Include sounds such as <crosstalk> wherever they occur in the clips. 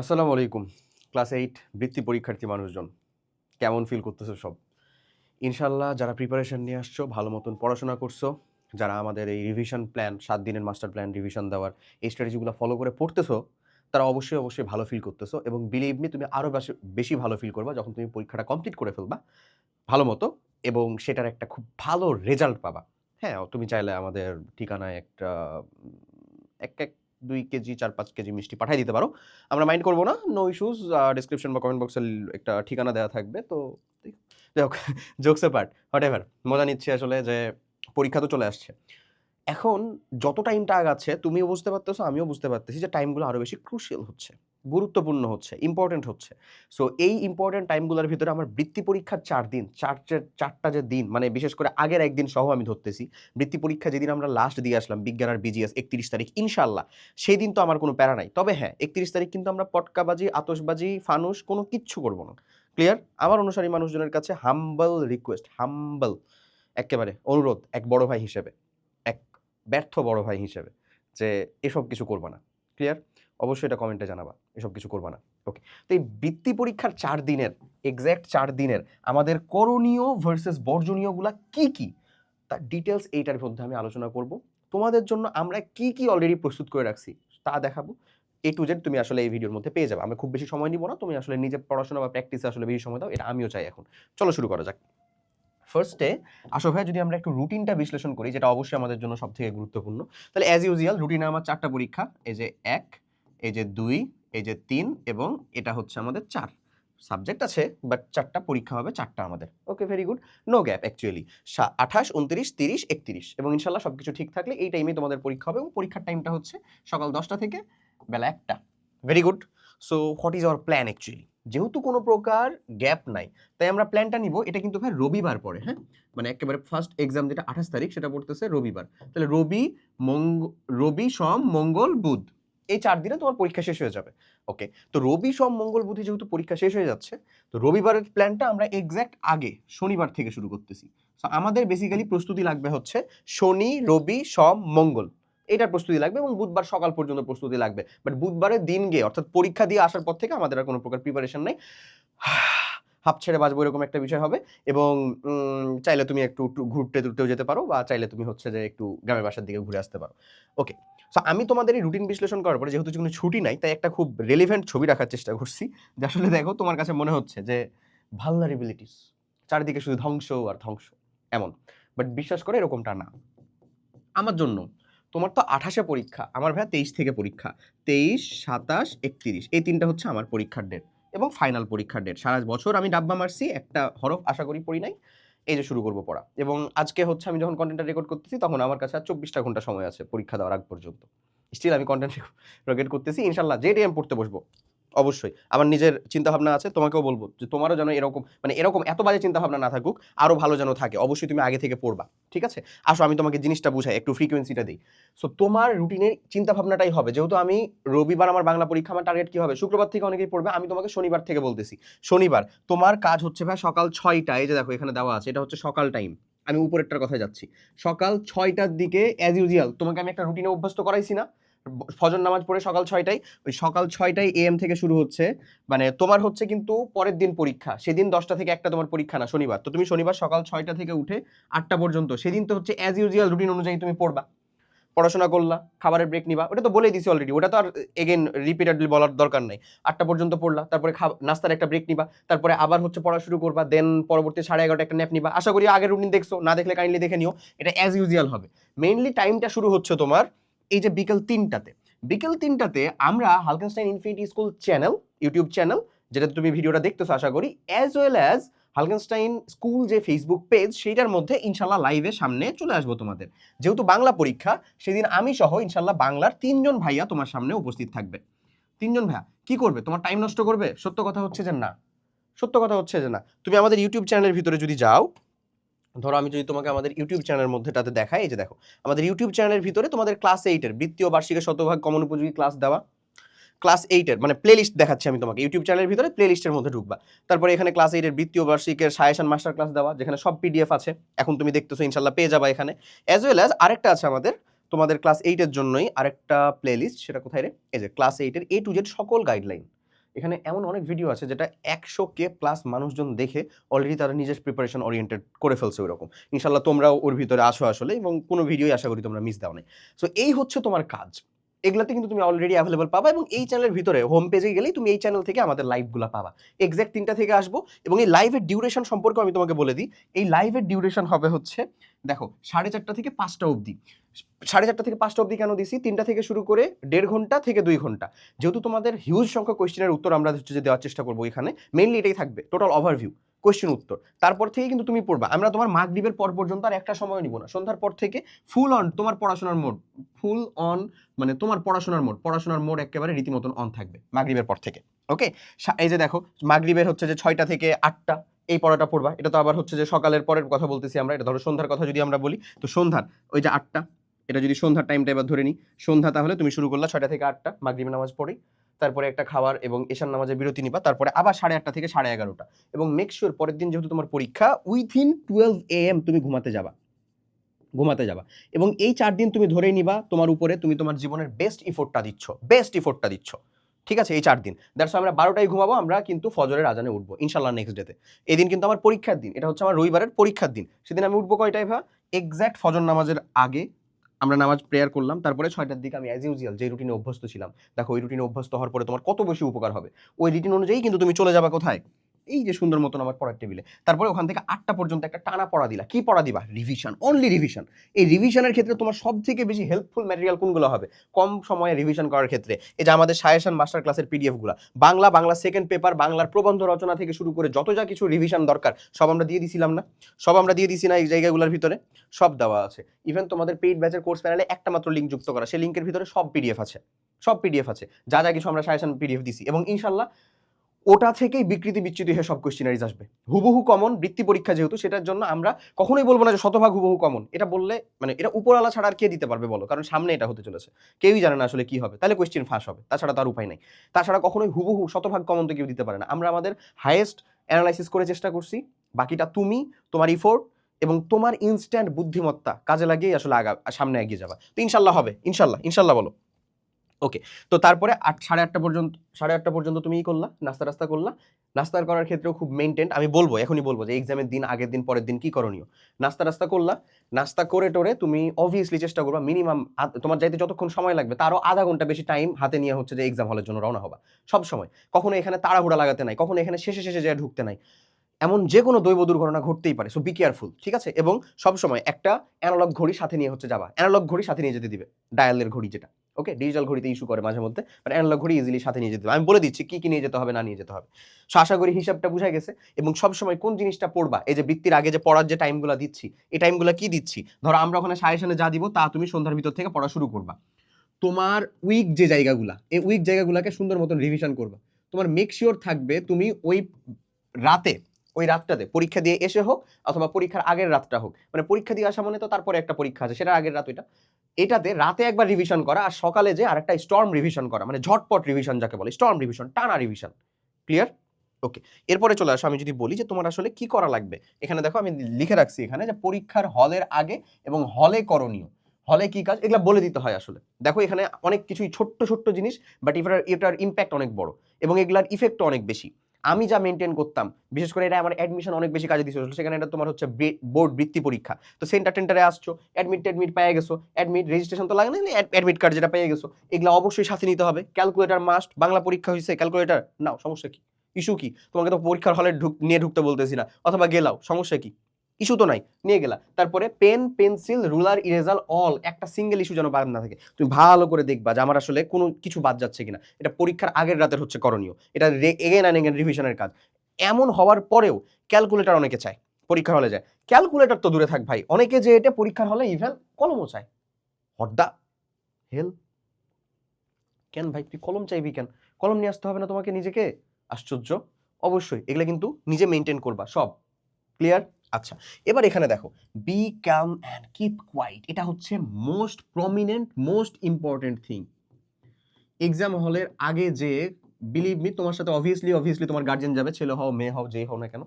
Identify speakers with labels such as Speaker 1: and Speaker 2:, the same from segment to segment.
Speaker 1: আসসালামু আলাইকুম। Class eight, বৃত্তি পরীক্ষার্থী মানুষজন। কেমন ফিল করতেছো সব? ইনশাল্লাহ যারা প্রিপারেশন নিয়ে আসছো, ভালো মতন পড়াশোনা করছ, যারা আমাদের এই রিভিশন প্ল্যান সাত দিনের মাস্টার প্ল্যান রিভিশন দেওয়ার এই স্ট্র্যাটেজিগুলো ফলো করে পড়তেছো, তারা অবশ্যই অবশ্যই ভালো ফিল করতেছো এবং বিলিভ মি তুমি আরও বেশি ভালো ফিল করবা যখন তুমি পরীক্ষাটা কমপ্লিট করে ফেলবা। ভালো মতো এবং সেটার একটা খুব ভালো রেজাল্ট পাবা। হ্যাঁ তুমি চাইলে আমাদের ঠিকানায় একটা, এক এক দুই কেজি, চার, পাঁচ কেজি মিষ্টি পাঠিয়ে দিতে পারো। আমরা মাইন্ড করব না নো ইস্যুস ডিসক্রিপশন বা কমেন্ট বক্সে একটা ঠিকানা দেওয়া থাকবে। তো জোকসে পার্ট হোয়াট এভার মজা নিচ্ছে আসলে যে পরীক্ষা তো চলে আসছে। এখন যত টাইমটা আগাচ্ছে তুমিও বুঝতে পারতেছো, আমিও বুঝতে পারতেছি যে টাইমগুলো আরও বেশি ক্রুশিয়াল হচ্ছে। গুরুত্বপূর্ণ হচ্ছে ইম্পর্টেন্ট হচ্ছে। সো এই ইম্পর্টেন্ট টাইমগুলোর ভিতরে আমার বৃত্তি পরীক্ষার চার দিন, চার চার- চারটা যে দিন মানে বিশেষ করে আগের একদিন সহ আমি ধরতেছি, বৃত্তি পরীক্ষা যেদিন আমরা লাস্ট দিয়ে আসলাম, বিজ্ঞান আর বিজিএস একত্রিশ তারিখ ইনশাল্লাহ সেই দিন তো আমার কোনো প্যারা নাই। তবে হ্যাঁ একত্রিশ তারিখ কিন্তু আমরা পটকাবাজি আতসবাজি ফানুস কোনো কিচ্ছু করব না। ক্লিয়ার আমার অনুসারী মানুষজনের কাছে হাম্বল রিকোয়েস্ট হাম্বল একেবারে অনুরোধ, এক বড় ভাই হিসেবে, এক ব্যর্থ বড় ভাই হিসেবে, যে এসব কিছু করবা না। ক্লিয়ার অবশ্যই এটা কমেন্টে জানাবা, এসব কিছু করবা না। ওকে তো এই বৃত্তি পরীক্ষার চার দিনের এক্স্যাক্ট চার দিনের, আমাদের করণীয় ভার্সেস বর্জনীয়গুলা কি কি? তার ডিটেলস এইটার মধ্যে আমি আলোচনা করব। তোমাদের জন্য আমরা কি কি অলরেডি প্রস্তুত করে রাখছি, তা দেখাবো। এ টু জেড তুমি আসলে এই ভিডিওর মধ্যে পেয়ে যাবে। আমি খুব বেশি সময় নিব না, তুমি আসলে নিজে পড়াশোনা বা প্র্যাকটিসে আসলে বেশি সময় দাও, এটা আমিও চাই এখন। চলো শুরু করা যাক। ফার্স্টে আসো ভাই যদি আমরা একটু রুটিনটা বিশ্লেষণ করি, যেটা অবশ্যই আমাদের জন্য সব থেকে গুরুত্বপূর্ণ। তাহলে অ্যাজ ইউজুয়াল রুটিনে আমার চারটা পরীক্ষা, এই যে এক এই যে দুই, এই যে তিন এবং এটা হচ্ছে আমাদের চার। সাবজেক্ট আছে বাট চারটা পরীক্ষা হবে, চারটা আমাদের। Okay very good no gap actually আঠাশ, উনত্রিশ, তিরিশ, একত্রিশ এবং ইনশাল্লাহ সব কিছু ঠিক থাকলে এই টাইমে তোমাদের পরীক্ষা হবে এবং পরীক্ষার টাইমটা হচ্ছে সকাল দশটা থেকে বেলা একটা। Very good so what is our plan actually যেহেতু কোনো প্রকার গ্যাপ নাই, তাই আমরা প্ল্যানটা নিব। এটা কিন্তু ভাই রবিবার পরে হ্যাঁ? মানে একেবারে ফার্স্ট এক্সাম যেটা আঠাশ তারিখ, সেটা পড়তেছে রবিবার। তাহলে রবি, মঙ্গ, রবি, সোম, মঙ্গল, বুধ। এই চার দিনে তোমার পরীক্ষা শেষ হয়ে যাবে। ওকে তো রবি সোম মঙ্গল বুধে যেহেতু পরীক্ষা শেষ হয়ে যাচ্ছে, তো রবিবারের প্ল্যানটা আমরা এক্স্যাক্ট আগে, শনিবার থেকে শুরু করতেছি। আমাদের বেসিক্যালি প্রস্তুতি লাগবে হচ্ছে শনি, রবি, সোম, মঙ্গল। এটার প্রস্তুতি লাগবে এবং বুধবার সকাল পর্যন্ত প্রস্তুতি লাগবে। বাট বুধবারের দিন গিয়ে, অর্থাৎ পরীক্ষা দিয়ে আসার পর থেকে আমাদের আর কোনো প্রকার প্রিপারেশন নেই। হাফ ছেড়ে বাঁচবো এরকম একটা বিষয় হবে এবং চাইলে তুমি একটু একটু ঘুরতে টুরতেও যেতে পারো বা চাইলে তুমি হচ্ছে যে একটু গ্রামের বাসার দিকে ঘুরে আসতে পারো। ওকে সো আমি তোমাদের এই রুটিন বিশ্লেষণ করার পরে যেহেতু কোনো ছুটি নাই, তাই একটা খুব রেলিভেন্ট ছবি রাখার চেষ্টা করছি। যে আসলে দেখো, তোমার কাছে মনে হচ্ছে যে ভালনারেবিলিটিস চারিদিকে শুধু ধ্বংস আর ধ্বংস, এমন। বাট বিশ্বাস করে, এরকমটা না। আমার জন্য, তোমার তো আঠাশে পরীক্ষা, আমার ভাইয়া তেইশ থেকে পরীক্ষা। তেইশ, সাতাশ, একত্রিশ, এই তিনটা হচ্ছে আমার পরীক্ষার ডেট এবং ফাইনাল পরীক্ষার ডেট সারা বছর আমি ডাব্বা মারছি, একটা হরফ আশা করি পড়ি নাই। এই যে শুরু করব পড়া। এবং আজকে হচ্ছে আমি যখন কন্টেন্টটা রেকর্ড করতেছি, তখন আমার কাছে আর চব্বিশটা ঘণ্টা সময় আছে পরীক্ষা দেওয়ার আগ পর্যন্ত। স্টিল আমি কন্টেন্ট রেকর্ড করতেছি। ইনশাল্লাহ যে আমি পড়তে বসবো অবশ্যই। আমার নিজের চিন্তা ভাবনা আছে, তোমাকেও বলব যে তোমারও যেন এরকম মানে এরকম এত বাজে চিন্তা ভাবনা না থাকুক আরও ভালো যেন থাকে। অবশ্যই তুমি আগে থেকে পড়বা, ঠিক আছে? আসো, আমি তোমাকে জিনিসটা বুঝাই, একটু ফ্রিকোয়েন্সিটা দিই। সো তোমার রুটিনের চিন্তা ভাবনাটাই হবে। যেহেতু আমি রবিবার আমার বাংলা পরীক্ষা, আমার টার্গেট কী হবে? শুক্রবার থেকে অনেকেই পড়বে, আমি তোমাকে শনিবার থেকে বলতেছি। শনিবার, তোমার কাজ হচ্ছে ভাই সকাল ছয়টায় যে দেখো এখানে দেওয়া আছে, এটা হচ্ছে সকাল টাইম আমি উপরেরটার কথা যাচ্ছি। সকাল ছয়টার দিকে অ্যাজ ইউজুয়াল তোমাকে আমি একটা রুটিনে অভ্যস্ত করাইছি না। ফজর নামাজ পড়ে সকাল ছয়টায়, ওই সকাল ছয়টায় এএম থেকে শুরু হচ্ছে। মানে তোমার হচ্ছে কিন্তু পরের দিন পরীক্ষা। সেদিন দশটা থেকে একটা তোমার পরীক্ষা না, শনিবার। তো তুমি শনিবার সকাল ছয়টা থেকে উঠে আটটা পর্যন্ত, সেদিন তো হচ্ছে অ্যাজ ইউজুয়াল রুটিন অনুযায়ী তুমি পড়বা। পড়াশোনা করলা, খাবারের ব্রেক নিবা, ওটা তো বলে দিছি অলরেডি ওটা তো আর এগেন রিপিটেডলি বলার দরকার নাই। আটটা পর্যন্ত পড়লা, তারপরে নাস্তার একটা ব্রেক নিবা, তারপরে আবার হচ্ছে পড়া শুরু করবা দেন পরবর্তী সাড়ে এগারোটা একটা ন্যাপ নিবা। আশা করি আগের রুটিন দেখছ, না দেখলে কাইন্ডলি দেখে নিও, এটা অ্যাজ ইউজুয়াল হবে। মেইনলি টাইমটা শুরু হচ্ছে তোমার এই যে বিকেল তিনটাতে বিকেল তিনটাতে আমরা Halkenstein infinity school channel YouTube channel যেটাতে তুমি ভিডিওটা দেখতেছো আশা করি as well as Halkenstein school যে ফেসবুক পেজ সেইটার মধ্যে ইনশাল্লাহ লাইভে সামনে চলে আসব তোমাদের। যেহেতু বাংলা পরীক্ষা, সেদিন আমি সহ ইনশাল্লাহ বাংলার তিনজন ভাইয়া তোমার সামনে উপস্থিত থাকবে। তিনজন ভাইয়া, কি করবে? তোমার টাইম নষ্ট করবে? সত্য কথা হচ্ছে যে না। সত্য কথা হচ্ছে যে না। তুমি আমাদের ইউটিউব চ্যানেলের ভিতরে যদি যাও ধরো আমি যদি তোমাকে আমাদের ইউটিউব চ্যানেলের মধ্যে তাতে দেখাই, এই যে দেখো, আমাদের ইউটিউব চ্যানেলের ভিতরে তোমাদের ক্লাস এইটের বৃত্তীয় বার্ষিকের শতভাগ কমন উপযোগী ক্লাস দেওয়া। ক্লাস এইটের মানে প্লে লিস্ট দেখাচ্ছি আমি তোমাকে, ইউটিউব চ্যানেলের ভিতরে প্লে লিস্টের মধ্যে ঢুকবা। তারপরে এখানে ক্লাস এইটের বৃত্তীয় বার্ষিকের সায়াসান মাস্টার ক্লাস দেওয়া, যেখানে সব পিডিএফ আছে। এখন তুমি দেখতেছো, ইনশাল্লাহ পেয়ে যাবা এখানে। অ্যাজ ওয়েল অ্যাজ আরেকটা আছে আমাদের, তোমাদের ক্লাস এইটের জন্যই আরেকটা প্লে লিস্ট সেটা কোথায় রে? এই যে ক্লাস এইটের এ টু জেড সকল গাইডলাইন এখানে এমন অনেক ভিডিও আছে যেটা একশো কে প্লাস মানুষজন দেখে অলরেডি তারা নিজের প্রিপারেশন ওরিয়েন্টেড করে ফেলছে ওইরকম। ইনশাল্লাহ তোমরাও ওর ভিতরে আসো আসলে এবং কোনো ভিডিওই আশা করি তোমরা মিস দাও না সো এই হচ্ছে তোমার কাজ। এগুলাতে কিন্তু তুমি অলরেডি অ্যাভেলেবল পাবা এবং এই চ্যানেলের ভিতরে হোম পেজে গেলেই তুমি এই চ্যানেল থেকে আমাদের লাইভগুলো পাবা। এক্স্যাক্ট তিনটা থেকে আসব এবং এই লাইভের ডিউরেশন সম্পর্কে আমি তোমাকে বলে দিই। এই লাইভের ডিউরেশন হবে হচ্ছে দেখো, সাড়ে চারটা থেকে পাঁচটা অবধি। সাড়ে চারটা থেকে পাঁচটা অবধি কেন দিছি? তিনটা থেকে শুরু করে দেড় ঘণ্টা থেকে দুই ঘণ্টা। যেহেতু তোমাদের হিউজ সংখ্যক কোয়েশ্চেনের উত্তর আমরা হচ্ছে দেওয়ার চেষ্টা করব এখানে মেনলি এটাই থাকবে টোটাল ওভারভিউ কোয়েশ্চেন উত্তর। তারপর থেকে কিন্তু তুমি পড়বা। আমরা তোমার মাগরিবের পর পর্যন্ত আর একটা সময় নিব না। সন্ধ্যার পর থেকে ফুল অন তোমার পড়াশোনার মোড ফুল অন মানে তোমার পড়াশোনার মোড পড়াশোনার মোড একেবারে রীতিমতন অন থাকবে মাগরিবের পর থেকে। ওকে এই যে দেখো মাগরিবের হচ্ছে যে ছয়টা থেকে আটটা। এই পড়াটা পড়বা। এটা তো আবার হচ্ছে যে সকালের পরের কথা বলতেছি আমরা। এটা ধরো সন্ধ্যার কথা যদি আমরা বলি, তো সন্ধ্যার, ওই যে আটটা, এটা যদি সন্ধ্যার টাইমটা এবার ধরে নিই। সন্ধ্যা তাহলে তুমি শুরু করলা ছয়টা থেকে আটটা, মাগরিবের নামাজ পড়ি। তারপরে একটা খাবার এবং এশার নামাজের বিরতি নিবা। তারপরে আবার সাড়ে আটটা থেকে সাড়ে এগারোটা। এবং মেক শিওর পরের দিন যেহেতু তোমার পরীক্ষা উইথিন টুয়েলভ এ এম তুমি ঘুমাতে যাবা। ঘুমাতে যাবা। এবং এই চার দিন তুমি ধরে নিবা, তোমার উপরে তুমি তোমার জীবনের বেস্ট ইফোর্টটা দিচ্ছ। বেস্ট ইফোর্টটা দিচ্ছ। ঠিক আছে, এই চার দিন। দ্যাটস আমরা বারোটায় ঘুমাবো, আমরা কিন্তু ফজরের আজানে উঠবো ইনশাল্লাহ নেক্সট ডেতে এই দিন কিন্তু আমার পরীক্ষার দিন, এটা হচ্ছে আমার রবিবারের পরীক্ষার দিন। সেদিন আমি উঠবো কয়টায় ভা এক্স্যাক্ট ফজর নামাজের আগে আমরা নামাজ প্রেয়ার করলাম, তারপরে ছয়টার দিকে আমি অ্যাজ ইউজুয়াল যে রুটিনে অভ্যস্ত ছিলাম, দেখো ওই রুটিনে অভ্যস্ত হওয়ার পরে তোমার কত বেশি উপকার হবে? ওই রুটিন অনুযায়ী কিন্তু তুমি চলে যাবে কোথায়? এই যে সুন্দর মতন আমার পড়ার টেবিলে। তারপরে ওখান থেকে আটটা পর্যন্ত একটা টানা পড়া দিলা। কি পড়া দিবা? রিভিশন অনলি রিভিশন এই রিভিশনের ক্ষেত্রে তোমার সব থেকে বেশি হেল্পফুল ম্যাটেরিয়াল কোনগুলো হবে? কম সময়ে রিভিশন করার ক্ষেত্রে। এই যে আমাদের সায়েশন মাস্টার ক্লাসের পিডিএফগুলো বাংলা বাংলা সেকেন্ড পেপার বাংলার প্রবন্ধ রচনা থেকে শুরু করে যত যা কিছু রিভিশন দরকার, সব আমরা দিয়ে দিছিলাম না? সব আমরা দিয়ে দিছি না এই জায়গাগুলোর ভিতরে? সব দেওয়া আছে। ইভেন তোমাদের পেইড ব্যাচের কোর্স প্যানেলে একটা মাত্র লিঙ্ক যুক্ত করা। সেই লিঙ্কের ভিতরে সব পিডিএফ আছে। সব পিডিএফ আছে। যা যা কিছু আমরা সাজেশন পিডিএফ দিছি। এবং ইনশাল্লাহ ওটা থেকেই বিকৃতি বিচ্যুতি হয়ে সব কোশ্চেনারিজ আসবে। হুবহু কমন বৃত্তি পরীক্ষা যেহেতু, সেটার জন্য আমরা কখনোই বলব না যে শতভাগ হুবহু কমন এটা বললে মানে এটা উপরওয়ালা ছাড়া আর কে দিতে পারবে বলো? কারণ সামনে এটা হতে চলেছে। কেউই জানে না আসলে কি হবে। তাহলে কোয়েশ্চেন ফাঁস হবে। তাছাড়া তার উপায় নাই। তাছাড়া কখনোই হুবহু শতভাগ কমন তো কেউ দিতে পারে না। আমরা আমাদের হাইয়েস্ট অ্যানালাইসিস করে চেষ্টা করছি। বাকিটা তুমি, তোমার ইফোর্ট এবং তোমার ইনস্ট্যান্ট বুদ্ধিমত্তা কাজে লাগিয়ে আসলে আগা, সামনে এগিয়ে যাবা। তো ইনশাল্লাহ হবে। ইনশাল্লাহ ইনশাল্লাহ বলো। ওকে তো তারপরে আট, সাড়ে আটটা পর্যন্ত, সাড়ে আটটা পর্যন্ত তুমি করলা, নাস্তা টাস্তা করলা। নাস্তার করার ক্ষেত্রেও খুব মেনটেন আমি বলব, এখনই বলব যে এক্সামের দিন, আগের দিন, পরের দিন কি করণীয়? নাস্তা টাস্তা করলা, নাস্তা করে টোরে তুমি অবভিয়াসলি চেষ্টা করবা মিনিমাম তোমার যাইতে যতক্ষণ সময় লাগবে, তারও আধা ঘণ্টা বেশি টাইম হাতে নিয়ে হচ্ছে যে এক্সাম হলের জন্য রওনা হবা। সব সময়। কখনো এখানে তাড়াহুড়া লাগাতে নাই, কখনো এখানে শেষে শেষে যায় ঢুকতে নাই। এমন যে কোনো দৈব দুর্ঘটনা ঘটতেই পারে সো বি কেয়ারফুল ঠিক আছে? এবং সবসময় একটা অ্যানালগ ঘড়ি সাথে নিয়ে হচ্ছে যাবা। অ্যানালগ ঘড়ি সাথে নিয়ে যেতে দিবে ডায়ালের ঘড়ি যেটা। ওকে ডিজিটাল ঘড়িতে ইস্যু করে মাঝে মধ্যে বাট অ্যানালগ ঘড়ি ইজিলি সাথে নিয়ে যেতে হবে। আমি বলে দিচ্ছি, কি কি নিয়ে যেতে হবে, না নিয়ে যেতে হবে। সো আশা করি হিসাবটা বুঝা গেছে, এবং সবসময় কোন জিনিসটা পড়বা? এই যে বৃত্তির আগে যে পড়ার যে টাইমগুলো দিচ্ছি, এই টাইমগুলো কি দিচ্ছি? ধরো আমরা ওখানে সাজেশনে যা দিব, তা তুমি সন্ধ্যার ভিতর থেকে পড়া শুরু করবা। তোমার উইক যে জায়গাগুলা, এই উইক জায়গাগুলোকে সুন্দর মতন রিভিশন করবা। তোমার মেক শিওর থাকবে তুমি ওই রাতে ওই রাতটাতে পরীক্ষা দিয়ে এসে হোক অথবা পরীক্ষার আগের রাতটা হোক। মানে পরীক্ষা দিয়ে আসা মানে তো তারপরে একটা পরীক্ষা আছে সেটা আগের রাত ওইটা। এটাতে রাতে একবার রিভিশন করা আর সকালে যে আরেকটা স্টর্ম রিভিশন করা মানে ঝটপট রিভিশন যাকে বলে স্টর্ম রিভিশন টানা রিভিশন ক্লিয়ার ওকে এরপরে চলে আসো, আমি যদি বলি যে তোমার আসলে কি করা লাগবে? এখানে দেখো আমি লিখে রাখছি এখানে যে পরীক্ষার হলের আগে এবং হলে করণীয়। হলে কি কাজ? এগুলো বলে দিতে হয় আসলে। দেখো এখানে অনেক কিছুই ছোট্ট ছোট্ট জিনিস বাট এটার এটার ইম্প্যাক্ট অনেক বড় এবং এগুলার ইফেক্টও অনেক বেশি। আমি যা মেনটেন করতাম, বিশেষ করে এটা আমার অ্যাডমিশন অনেক বেশি কাজে দিয়েছিল সেখানে এটা তোমার হচ্ছে বোর্ড বৃত্তি পরীক্ষা। তো সেন্টার টেন্টারে আসছো অ্যাডমিট টেডমিট পেয়ে গেছো অ্যাডমিট রেজিস্ট্রেশন তো লাগে না অ্যাডমিট কার্ড যেটা পেয়ে গেছো, এগুলো অবশ্যই সাথে নিতে হবে। ক্যালকুলেটার মাস্ট বাংলা পরীক্ষা হয়েছে ক্যালকুলেটার নাও, সমস্যা কি? ইস্যু কি? তোমাকে তো পরীক্ষার হলে ঢুক, নিয়ে ঢুকতে বলতেছি না, অথবা গেলাও, সমস্যা কি? ইস্যু তো নাই, নিয়ে গেলা। তারপরে pen, pencil, ruler eraser all একটা সিঙ্গেল ইস্যু যেন বাদ না থাকে। তুমি ভালো করে দেখবা যে আমার আসলে কোনো কিছু বাদ যাচ্ছে কিনা। এটা পরীক্ষার আগের রাতের হচ্ছে করণীয়। এটা এগেন অ্যান্ড এগেন রিভিশনের কাজ। এমন হওয়ার পরেও ক্যালকুলেটর অনেকে চায়, পরীক্ষার হলে যায়। ক্যালকুলেটর তো দূরে থাক ভাই, অনেকে যে এটা পরীক্ষার হলে ইভেন কলমও চায়। হদ্দা হেল কেন ভাই, তুই কলম চাইবি কেন? কলম নিয়ে আসতে হবে না তোমাকে নিজেকে? আশ্চর্য। অবশ্যই, এগুলো কিন্তু নিজে মেনটেন করবা, সব। ক্লিয়ার আচ্ছা এবার এখানে দেখো be calm and keep quiet এটা হচ্ছে most prominent most important thing exam হলের আগে যে বিলিভ মি তোমার সাথে অবভিয়াসলি অবভিয়াসলি তোমার গার্জেন যাবে, ছেলে হও, মেয়ে হও, যেই হও না কেন।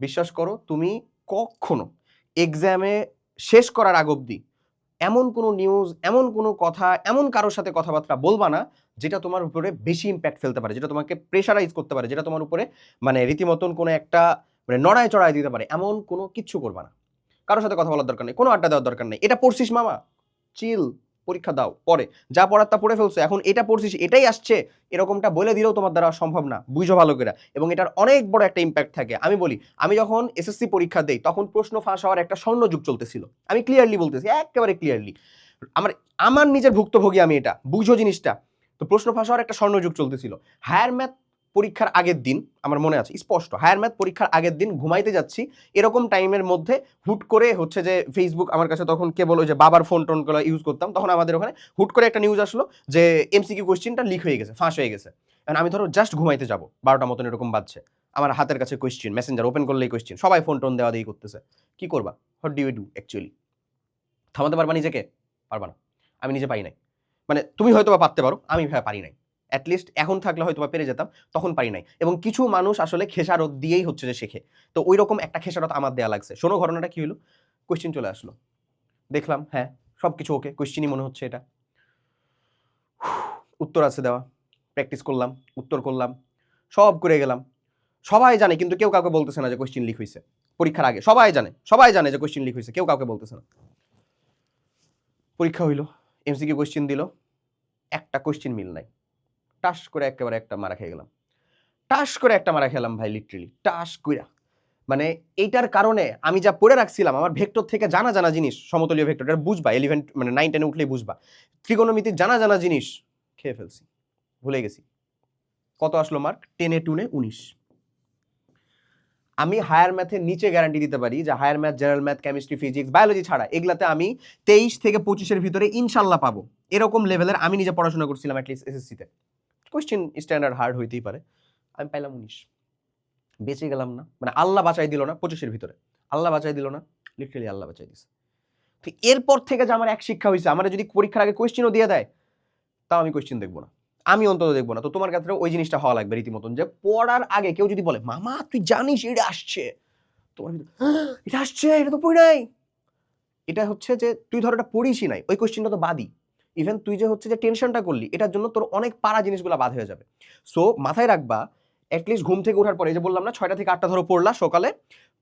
Speaker 1: বিশ্বাস করো, তুমি কখনো এক্সামে শেষ করার আগ অবধি এমন কোনো নিউজ এমন কোনো কথা, এমন কারোর সাথে কথাবার্তা বলবা না, যেটা তোমার উপরে বেশি ইম্প্যাক্ট ফেলতে পারে, যেটা তোমাকে প্রেশারাইজ করতে পারে, যেটা তোমার উপরে মানে রীতিমতন কোনো একটা মানে নড়ায় চড়ায় দিতে পারে, এমন কোনো কিচ্ছু করবা না। কারোর সাথে কথা বলার দরকার নেই, কোনো আড্ডা দেওয়ার দরকার নেই। এটা পড়ছিস মামা? চিল পরীক্ষা দাও, পরে। যা পড়ার তা পড়ে ফেলছো, এখন এটা পড়ছিস, এটাই আসছে। এরকমটা বলে দিলেও তোমার দ্বারা সম্ভব না, বুঝো ভালো করে। এবং এটার অনেক বড় একটা ইম্প্যাক্ট থাকে। আমি বলি, আমি যখন এসএসসি পরীক্ষা দেই, তখন প্রশ্ন ফাঁস হওয়ার একটা স্বর্ণযুগ চলতেছিল। আমি ক্লিয়ারলি বলতেছি, একেবারে ক্লিয়ারলি আমার আমার নিজের ভুক্তভোগী আমি এটা, বুঝো জিনিসটা। তো প্রশ্ন ফাঁস হওয়ার একটা স্বর্ণযুগ চলতেছিল। হায়ার ম্যাথ পরীক্ষার আগের দিন, আমার মনে আছে, স্পষ্ট হায়ার ম্যাথ পরীক্ষার আগের দিন ঘুমাইতে যাচ্ছি, এরকম টাইমের মধ্যে হুট করে হচ্ছে যে ফেসবুক আমার কাছে তখন কেবল ওই যে বাবার ফোন টোনগুলো ইউজ করতাম, তখন আমাদের ওখানে হুট করে একটা নিউজ আসলো যে এমসিকিউ কোয়েশ্চেনটা লিক হয়ে গেছে, ফাঁস হয়ে গেছে। কারণ আমি ধরো জাস্ট ঘুমাইতে যাব, বারোটা মতন এরকম বাজছে। আমার হাতের কাছে কোয়েশ্চেন মেসেঞ্জার ওপেন করলেই কোয়েশ্চেন সবাই ফোন টোন দেওয়া দিয়ে করতেছে। কি করবা? What do you do actually থামাতে পারবা নিজেকে? পারবা না। আমি নিজে পারি নাই। মানে তুমি হয়তো বা পারতে পারো, আমি ভাই পারি নাই। অ্যাটলিস্ট এখন থাকলে হয়তো বা পেরে যেতাম, তখন পারি নাই। এবং কিছু মানুষ আসলে খেসারত দিয়েই হচ্ছে যে শেখে। তো ওই রকম একটা খেসারত আমার দেয়া লাগছে। শোনো ঘটনাটা কী হলো? কোয়েশ্চেন চলে আসলো। দেখলাম হ্যাঁ সব কিছু ওকে কোয়েশ্চেনই মনে হচ্ছে এটা। উত্তর আছে দেওয়া। প্র্যাকটিস করলাম, উত্তর করলাম, সব করে গেলাম। সবাই জানে, কিন্তু কেউ কাউকে বলতেছে না যে কোয়েশ্চেন লিক হয়েছে পরীক্ষার আগে। সবাই জানে সবাই জানে যে কোয়েশ্চেন লিক হয়েছে কেউ কাউকে বলতেছে না। পরীক্ষা হইল এমসিকিউ কোয়েশ্চেন দিল, একটা কোয়েশ্চেন মিল নাই। টাস করে একেবারে একটা মারা খেয়ে গেলাম। টাস করে একটা মারা খেলাম ভাই লিটারেলি টাস কইরা। মানে এইটার কারণে আমি যা পড়ে রাখছিলাম, আমার ভেক্টর থেকে জানা জানা জিনিস, সমতলীয় ভেক্টর, এটা বুঝবা ইলেভেন মানে নাইন টেনে উঠলেই বুঝবা। ত্রিকোণমিতির জানা জানা জিনিস খেয়ে ফেলছি, ভুলে গেছি। কত আসলো মার্ক টেনে টুনে উনিশ। আমি হায়ার ম্যাথের নিচে গ্যারান্টি দিতে পারি যে higher math general math chemistry physics biology ছাড়া এগুলাতে আমি তেইশ থেকে পঁচিশের ভিতরে ইনশাল্লাহ পাবো। এরকম লেভেলের আমি নিজে পড়াশোনা করছিলাম অ্যাটলিস্ট এসএসসিতে কোয়েশ্চেন স্ট্যান্ডার্ড হার্ড হইতেই পারে। আমি পাইলাম উনিশ। বেঁচে গেলাম না। মানে আল্লাহ বাঁচাই দিল না পঁচিশের ভিতরে। আল্লাহ বাঁচাই দিল না লিটারেলি আল্লাহ বাঁচাই দিছে। তো এরপর থেকে যে আমার এক শিক্ষা হয়েছে আমার যদি পরীক্ষার আগে কোয়েশ্চেনও দিয়ে দেয় তাও আমি কোয়েশ্চেন দেখব না। আমি অন্তত দেখব না। তো তোমার ক্ষেত্রে ওই জিনিসটা হওয়া লাগবে রীতিমতন যে পড়ার আগে কেউ যদি বলে মামা তুই জানিস এটা আসছে? তোমার "হ্যাঁ, এটা আসছে এটা তো পড়ি নাই। এটা হচ্ছে যে তুই ধর এটা পড়িসই নাই। ওই কোয়েশ্চেনটা তো বাদই। ইভেন তুই যে হচ্ছে যে টেনশনটা করলি, এটার জন্য তোর অনেক পাড়া জিনিসগুলো বাদ হয়ে যাবে। সো মাথায় রাখবা অ্যাটলিস্ট ঘুম থেকে ওঠার পরে যে বললাম না, ছয়টা থেকে আটটা ধরো পড়লা সকালে,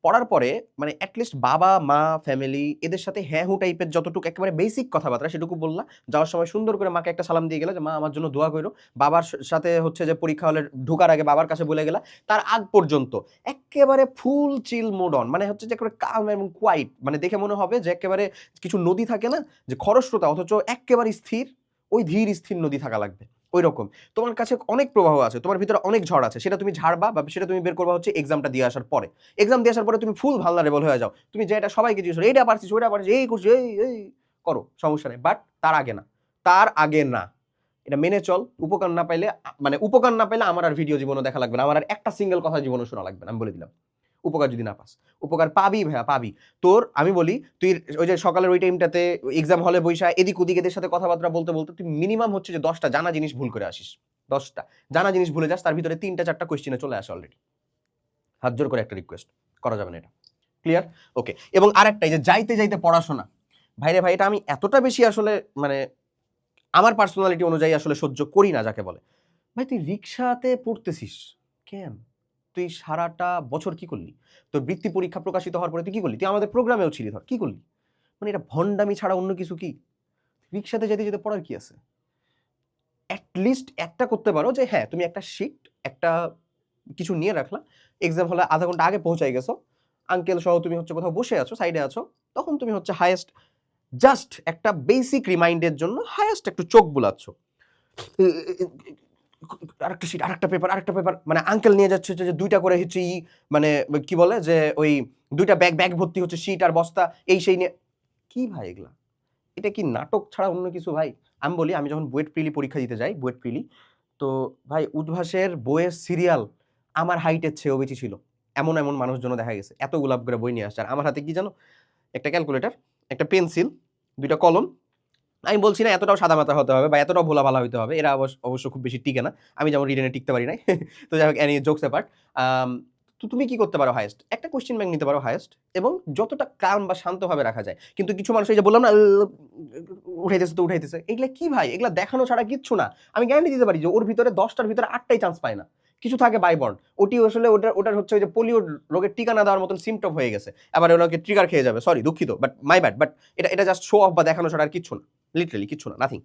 Speaker 1: পড়ার পরে মানে অ্যাটলিস্ট বাবা, মা ফ্যামিলি এদের সাথে হ্যাঁ হু টাইপের যতটুকু একেবারে বেসিক কথাবার্তা, সেটুকু বললা। যাওয়ার সময় সুন্দর করে মাকে একটা সালাম দিয়ে গেলে যে, মা, আমার জন্য দোয়া করো। বাবার সাথে হচ্ছে যে পরীক্ষা হলে ঢোকার আগে বাবার কাছে বলে গেলা। তার আগ পর্যন্ত একেবারে ফুল চিল মোডন মানে হচ্ছে যে একেবারে কাম এবং কোয়াইট মানে দেখে মনে হবে যে একেবারে কিছু নদী থাকে না, যে খরস্রোতা, অথচ একেবারে স্থির, ওই ধীর স্থির নদী থাকা লাগবে। ওই রকম তোমার কাছে অনেক প্রবাহ আছে, তোমার ভিতরে অনেক ঝড় আছে, সেটা তুমি ঝাড়বা বা সেটা তুমি বের করবা হচ্ছে এক্সামটা দিয়ে আসার পরে। এক্সাম দিয়ে আসার পরে তুমি ফুল ভালনারেবল হয়ে যাও। তুমি যেটা সবাইকে জিজ্ঞেস করো এইটা পারছিস, ওইটা পারছিস, এই করছিস, এই এই। করো, সমস্যা নেই। বাট তার আগে না, তার আগে না। এটা মেনে চল, উপকার না পাইলে মানে উপকার না পাইলে আমার আর ভিডিও জীবনে দেখা লাগবে না, আমার আর একটা সিঙ্গেল কথা জীবনে শোনা লাগবে না, আমি বলে দিলাম। উপকার যদি না পাস। উপকার পাবি ভাইয়া, পাবি। তোর, আমি বলি, তুই ওই যে সকালের ওই টাইমটাতে এক্সাম হলে বৈশা এদিক ওদিক এদের সাথে কথাবার্তা বলতে বলতে তুই মিনিমাম হচ্ছে যে দশটা জানা জিনিস ভুল করে আসিস। দশটা জানা জিনিস ভুলে যাস, তার ভিতরে তিনটা চারটা কোয়েশ্চেনে চলে আসে অলরেডি হাত জোর করে একটা রিকোয়েস্ট করা যাবে না এটা। ক্লিয়ার ওকে এবং আরেকটা যে যাইতে যাইতে পড়াশোনা। ভাইরে ভাই, এটা আমি এতটা বেশি আসলে মানে আমার পার্সোনালিটি অনুযায়ী আসলে সহ্য করি না যাকে বলে। ভাই, তুই রিক্সাতে পড়তেছিস? কেন? তুই সারাটা বছর কি করলি? তোর বৃত্তি পরীক্ষা প্রকাশিত হওয়ার পরে তুই কি করলি? তুই আমাদের প্রোগ্রামেও ছিলি ধর, কি করলি? মানে এটা ভণ্ডামি ছাড়া অন্য কিছু কি? রিক্সাতে যেতে যেতে পড়ার কি আছে? অ্যাটলিস্ট একটা করতে পারো যে হ্যাঁ তুমি একটা শিট একটা কিছু নিয়ে রাখলা এক্সাম হলে আধা ঘণ্টা আগে পৌঁছাই গেছো আঙ্কেল সহ তুমি হচ্ছে কোথাও বসে আছো সাইডে আছো, তখন তুমি হচ্ছে হায়েস্ট জাস্ট একটা বেসিক রিমাইন্ডের জন্য হায়েস্ট একটু চোখ বুলাচ্ছ। আরেকটা শিট আরেকটা পেপার আরেকটা পেপার মানে আঙ্কেল নিয়ে যাচ্ছে হচ্ছে যে দুইটা করে হচ্ছে ই মানে কি বলে যে ওই দুইটা ব্যাগ ব্যাগ ভর্তি হচ্ছে শিট আর বস্তা, এই সেই নিয়ে। কি ভাই এগুলা? এটা কি নাটক ছাড়া অন্য কিছু ভাই? আমি বলি, আমি যখন বুয়েট প্রিলি পরীক্ষা দিতে যাই, বুয়েট প্রিলি, তো ভাই উদ্ভাসের বইয়ের সিরিয়াল আমার হাইটের চেয়েও বেশি ছিল। এমন এমন মানুষজন দেখা গেছে। এত গোলাপ করে বই নিয়ে আসছে। আর আমার হাতে কি জানো? একটা ক্যালকুলেটর একটা পেন্সিল দুইটা কলম আমি বলছি না এতটাও সাদা মাথা হতে হবে বা এতটাও ভোলা ভালা হতে হবে। এরা অবশ্য অবশ্য খুব বেশি টিকে না। আমি যেমন রিডেনে টিকতে পারি নাই। <laughs> তো যাই হোক এনি জোকস অ্যাপার্ট তো তুমি কি করতে পারো হায়েস্ট একটা কোশ্চেন ব্যাংক নিতে পারো হায়েস্ট এবং যতটা কাম বা শান্তভাবে রাখা যায়। কিন্তু কিছু মানুষ এই যে বললাম না উঠাইতেছে তো উঠাইতেছে। এগুলা কি ভাই? এগুলা দেখানো ছাড়া কিচ্ছু না। আমি গ্যারান্টি দিতে পারি যে ওর ভিতরে দশটার ভিতরে আটটাই চান্স পায় না। কিছু থাকে বাইবর্ন ওটি আসলে ওটার ওটার হচ্ছে ওই যে পোলিও রোগের টিকা না দেওয়ার মতন সিমটম হয়ে গেছে। আবার ওনাকে ট্রিগার খেয়ে যাবে। সরি দুঃখিত বাট মাই ব্যাড বাট এটা এটা জাস্ট শো অফ বা দেখানো ছাড়া আর কিচ্ছু না। লিটারালি কিচ্ছু না নাথিং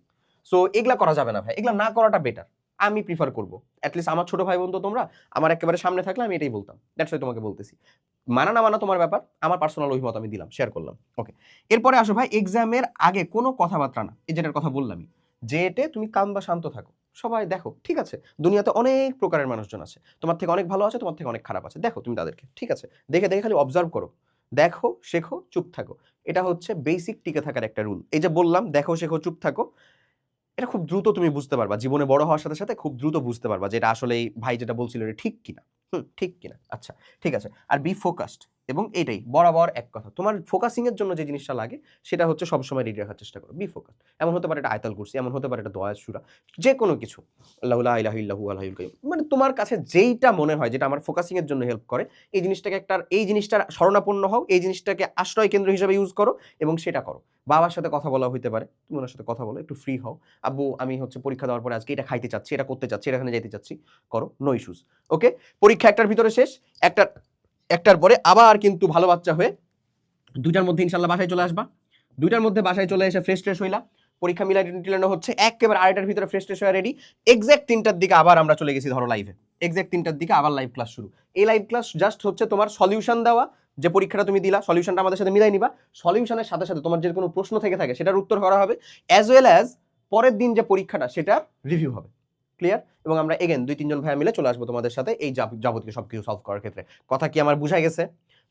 Speaker 1: সো এগুলা করা যাবে না ভাই। এগুলা না করাটা বেটার আমি প্রিফার করব। অ্যাটলিস্ট আমার ছোট ভাই বোন তোমরা, আমার একেবারে সামনে থাকলে আমি এটাই বলতাম। দ্যাটস ওয়াই তোমাকে বলতেছি। মানা না মানা তোমার ব্যাপার, আমার পার্সোনাল অভিমত আমি দিলাম শেয়ার করলাম। ওকে এরপরে আসো ভাই এক্সামের আগে কোনো কথাবার্তা না। এই যেটার কথা বললামই। যে এটে তুমি কাম বা শান্ত থাকো। সবাই দেখো, ঠিক আছে? দুনিয়াতে অনেক প্রকারের মানুষজন আছে। তোমার থেকে অনেক ভালো আছে, তোমার থেকে অনেক খারাপ আছে। দেখো তুমি তাদেরকে, ঠিক আছে? দেখে দেখে খালি অবজার্ভ করো। দেখো, শেখো, চুপ থাকো। এটা হচ্ছে বেসিক টিকে থাকার একটা রুল এই যে বললাম, দেখো, শেখো, চুপ থাকো। এটা খুব দ্রুত তুমি বুঝতে পারবা। জীবনে বড় হওয়ার সাথে সাথে খুব দ্রুত বুঝতে পারবা যে এটা আসলে এই ভাই যেটা বলছিল এটা ঠিক কিনা। হুম, ঠিক কিনা। আচ্ছা ঠিক আছে। আর বি ফোকাসড এবং এটাই, বরাবর এক কথা। তোমার ফোকাসিং এর জন্য যে জিনিসটা লাগে, সেটা হচ্ছে সবসময় রেডি রাখার চেষ্টা করো। বি ফোকাস এমন হতে পারে এটা আয়তাল কুরসি, এমন হতে পারে এটা দোয়া সুরা। যে কোনো কিছু। আল্লাহ ইলাহা ইল্লাহু আল্লাহুল কাইয়ুম। মানে তোমার কাছে যেইটা মনে হয়, যেটা আমার ফোকাসিং এর জন্য হেল্প করে, এই জিনিসটাকে একটা, এই জিনিসটার শরণাপন্ন হও, এই জিনিসটাকে আশ্রয় কেন্দ্র হিসেবে ইউজ করো এবং সেটা করো। বাবার সাথে কথা বলা হইতে পারে, তুমি ওনার সাথে কথা বলো, একটু ফ্রি হও। আব্বু, আমি হচ্ছে পরীক্ষা দেওয়ার পরে আজকে এটা খাইতে চাচ্ছি, এটা করতে চাচ্ছি এটা এখানে যেতে চাচ্ছি, করো নো ইস্যুস ওকে পরীক্ষা একটার ভিতরে শেষ, একটা একটার পরে আবার কিন্তু ভালো বাচ্চা হয়ে দুইটার মধ্যে ইনশাল্লাহ বাসায় চলে আসবা। দুইটার মধ্যে বাসায় চলে এসে ফ্রেশ ট্রেশ হইলা। পরীক্ষা মিলাই টিলানো হচ্ছে। একেবারে আড়াইটার ভিতরে ফ্রেশ ট্রেশ হয়ে রেডি এক্সাক্ট তিনটার দিকে আবার আমরা চলে গেছি ধরো লাইভে এক্সাক্ট তিনটার দিকে আবার লাইভ ক্লাস শুরু। এই লাইভ ক্লাস জাস্ট হচ্ছে তোমার সলিউশন দেওয়া। যে পরীক্ষাটা তুমি দিলা সলিউশনটা আমাদের সাথে মিলাই নিবা। সলিউশনের সাথে সাথে তোমার যে কোনো প্রশ্ন থেকে থাকে, সেটার উত্তর করা হবে। অ্যাজ ওয়েল অ্যাজ পরের দিন যে পরীক্ষাটা সেটার রিভিউ হবে। ক্লিয়ার এবং আমরা এগেন দুই, তিনজন ভাইয়া মিলে চলে আসব তোমাদের সাথে এই যাবতীয় সব কিছু সলভ করার ক্ষেত্রে। কথা কি আমার বুঝা গেছে?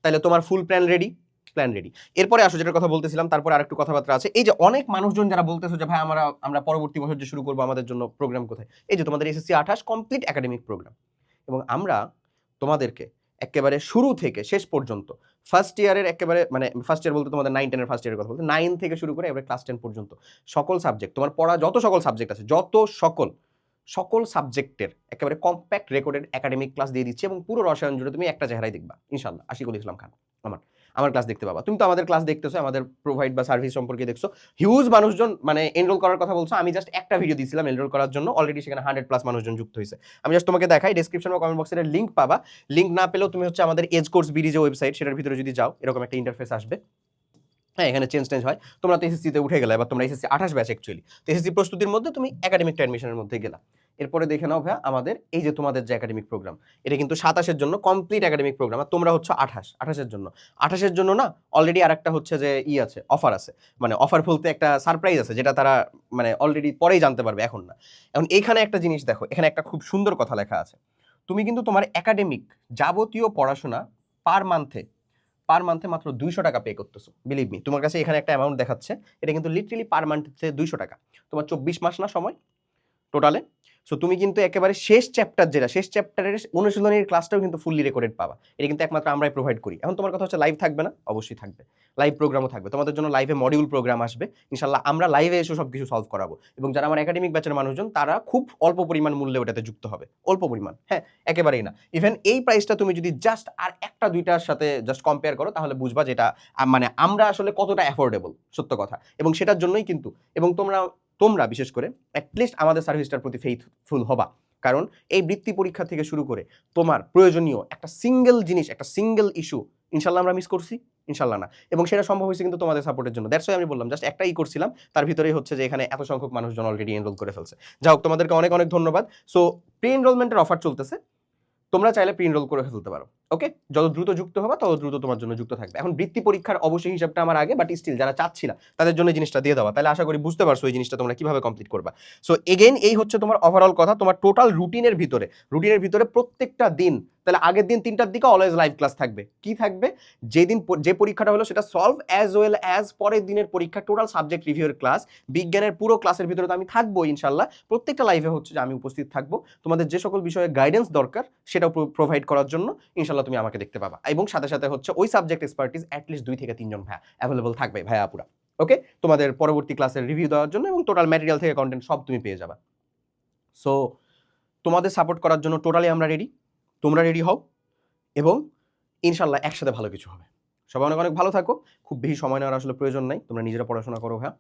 Speaker 1: তাহলে তোমার full plan ready plan ready এরপরে আসো, যেটার কথা বলতেছিলাম, তারপরে আরেকটু কথাবার্তা আছে। এই যে অনেক মানুষজন যারা বলতেছো যে, ভাই, আমরা আমরা পরবর্তী বছর যে শুরু করব, আমাদের জন্য প্রোগ্রাম কোথায়? এই যে তোমাদের এসএসসি আঠাশ কমপ্লিট একাডেমিক প্রোগ্রাম এবং আমরা তোমাদেরকে একেবারে শুরু থেকে শেষ পর্যন্ত ফার্স্ট ইয়ারের একেবারে মানে ফার্স্ট ইয়ার বলতে তোমাদের নাইন টেনের ফার্স্ট ইয়ারের কথা বলতে নাইন থেকে শুরু করে এবারে ক্লাস টেন পর্যন্ত, সকল সাবজেক্ট তোমার পড়া যত সকল সাবজেক্ট আছে, যত সকল সকল সাবজেক্টের একেবারে কম্প্যাক্ট রেকর্ডেড একাডেমিক ক্লাস দিয়ে দিচ্ছি এবং পুরো রসায়ন জুড়ে তুমি একটা চেহারাই দেখবা ইনশাল্লাহ আশিকুল ইসলাম খান, আমার আমার ক্লাস দেখতে পাবা। তুমি তো আমাদের ক্লাস দেখতেছো, আমাদের প্রোভাইড বা সার্ভিস সম্পর্কে দেখছ। হিউজ মানুষজন মানে এনরোল করার কথা বলছো, আমি জাস্ট একটা ভিডিও দিয়েছিলাম এনরোল করার জন্য অলরেডি সেখানে হান্ড্রেড প্লাস মানুষজন যুক্ত হয়েছে। আমি জাস্ট তোমাকে দেখাই ডিসক্রিপশন বা কমেন্ট বক্সের লিঙ্ক পাবা। লিঙ্ক না পেলেও তুমি হচ্ছে আমাদের এজ কোর্স বিডি যে ওয়েবসাইট সেটার ভিতরে যদি যাও, এরকম একটা ইন্টারফেস আসবে। হ্যাঁ এখানে চেঞ্জ টেঞ্জ হয়। তোমরা তো এসএসসিতে উঠে গেলে এবার তোমরা এসএসসি আঠাশ ব্যাচ অ্যাকচুয়ালি তো এসএসসি প্রস্তুতির মধ্যে তুমি একাডেমিক অ্যাডমিশনের মধ্যে গেলা। এরপরে দেখে নাও ভাইয়া, আমাদের এই যে তোমাদের যে একাডেমিক প্রোগ্রাম এটা কিন্তু সাতাশের জন্য কমপ্লিট একাডেমিক প্রোগ্রাম আর তোমরা হচ্ছে আঠাশ, আঠাশের জন্য। আঠাশের জন্য না অলরেডি আর একটা হচ্ছে যে ই আছে অফার আছে। মানে অফার বলতে একটা সারপ্রাইজ আছে, যেটা তারা মানে অলরেডি পরেই জানতে পারবে, এখন না। এখন এইখানে একটা জিনিস দেখো, এখানে একটা খুব সুন্দর কথা লেখা আছে। তুমি কিন্তু তোমার একাডেমিক যাবতীয় পড়াশোনা পার মান্থে পার মান্থে মাত্র দুইশো টাকা পে করতেছো বিলিভ মি তোমার কাছে এখানে একটা অ্যামাউন্ট দেখাচ্ছে, এটা কিন্তু লিটারেলি পার মান্থে দুইশো টাকা। তোমার চব্বিশ মাস না সময় টোটালে সো তুমি কিন্তু একেবারে শেষ চ্যাপ্টার যেটা, শেষ চ্যাপ্টারের অনুশীলনের ক্লাসটাও কিন্তু ফুললি রেকর্ডেড পাবা। এটা কিন্তু একমাত্র আমরাই প্রোভাইড করি। এখন তোমার কথা হচ্ছে লাইভ থাকবে না? অবশ্যই থাকবে। লাইভ প্রোগ্রামও থাকবে। তোমাদের জন্য লাইভে মডিউল প্রোগ্রাম আসবে। ইনশাল্লাহ আমরা লাইভে এসে সব কিছু সলভ করাবো। এবং যারা আমার একাডেমিক ব্যাচের মানুষজন, তারা খুব অল্প পরিমাণ মূল্যে ওটাতে যুক্ত হবে। অল্প পরিমাণ। হ্যাঁ একেবারেই না। ইভেন এই প্রাইসটা তুমি যদি জাস্ট আর একটা দুইটার সাথে জাস্ট কম্পেয়ার করো, তাহলে বুঝবা যেটা মানে আমরা আসলে কতটা অ্যাফোর্ডেবল সত্য কথা। এবং সেটার জন্যই কিন্তু, এবং তোমরা তোমরা, বিশেষ করে অ্যাটলিস্ট আমাদের সার্ভিসটার প্রতি ফেইথফুল হবা। কারণ, এই বৃত্তি পরীক্ষা থেকে শুরু করে তোমার প্রয়োজনীয় একটা সিঙ্গেল জিনিস, একটা সিঙ্গেল ইস্যু ইনশাল্লাহ আমরা মিস করছি? ইনশাল্লাহ না। এবং সেটা সম্ভব হয়েছে কিন্তু তোমাদের সাপোর্টের জন্য। দ্যাটস আমি বললাম জাস্ট একটাই করছিলাম, তার ভিতরেই হচ্ছে যে এখানে এত সংখ্যক মানুষজন অলরেডি এনরোল করে ফেলছে। যা হোক, তোমাদেরকে অনেক অনেক ধন্যবাদ। সো প্রি এনরোলমেন্টের অফার চলতেছে। তোমরা চাইলে প্রি এনরোল করে ফেলতে পারো। ওকে যত দ্রুত যুক্ত হবে, তত দ্রুত তোমার জন্য যুক্ত থাকবে। এখন বৃত্তি পরীক্ষার অবশ্যই হিসাবটা আমার আগে বাট স্টিল যারা চাচ্ছিলা, তাদের জন্য জিনিসটা দিয়ে দেওয়া। তাহলে আশা করি বুঝতে পারছ এই জিনিসটা তোমরা কীভাবে কমপ্লিট করবা। সো এগেইন এই হচ্ছে তোমার ওভারঅল কথা। তোমার টোটাল রুটিনের ভিতরে রুটিনের ভিতরে প্রত্যেকটা দিন, তাহলে আগের দিন তিনটার দিকে অলওয়েজ লাইভ ক্লাস থাকবে। কি থাকবে? যেদিন যে পরীক্ষাটা হলো সেটা সলভ অ্যাজ ওয়েল অ্যাজ পরের দিনের পরীক্ষা টোটাল সাবজেক্ট রিভিউর ক্লাস বিজ্ঞানের পুরো ক্লাসের ভিতরে তো আমি থাকব ইনশাল্লাহ প্রত্যেকটা লাইভে হচ্ছে যে আমি উপস্থিত থাকব। তোমাদের যে সকল বিষয়ে গাইডেন্স দরকার, সেটাও প্রোভাইড করার জন্য ইনশাল্লাহ তুমি আমাকে দেখতে পাবা। এবং সাথে সাথে হচ্ছে ওই সাবজেক্ট এক্সপার্টিস অ্যাটলিস্ট দুই থেকে তিনজন ভাইয়া অ্যাভেলেবল থাকবে ভাইয়া আপুরা। ওকে তোমাদের পরবর্তী ক্লাসের রিভিউ দেওয়ার জন্য এবং টোটাল ম্যাটেরিয়াল থেকে কন্টেন্ট সব তুমি পেয়ে যাবা। সো তোমাদের সাপোর্ট করার জন্য টোটালি আমরা রেডি তোমরা রেডি হও এবং ইনশাল্লাহ একসাথে ভালো কিছু হবে। সবাই অনেক অনেক ভালো থাকো। খুব বেশি সময় নেওয়ার আসলে প্রয়োজন নাই। তোমরা নিজেরা পড়াশোনা করো হ্যাঁ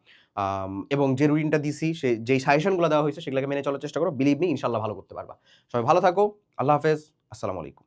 Speaker 1: এবং যে রুটিনটা দিছি, সে, যেই সাজেশনগুলো দেওয়া হয়েছে, সেগুলোকে মেনে চলার চেষ্টা করো। বিলিভ মি ইনশাল্লাহ ভালো করতে পারবা। সবাই ভালো থাকো। আল্লাহ হাফেজ। আসসালামু আলাইকুম।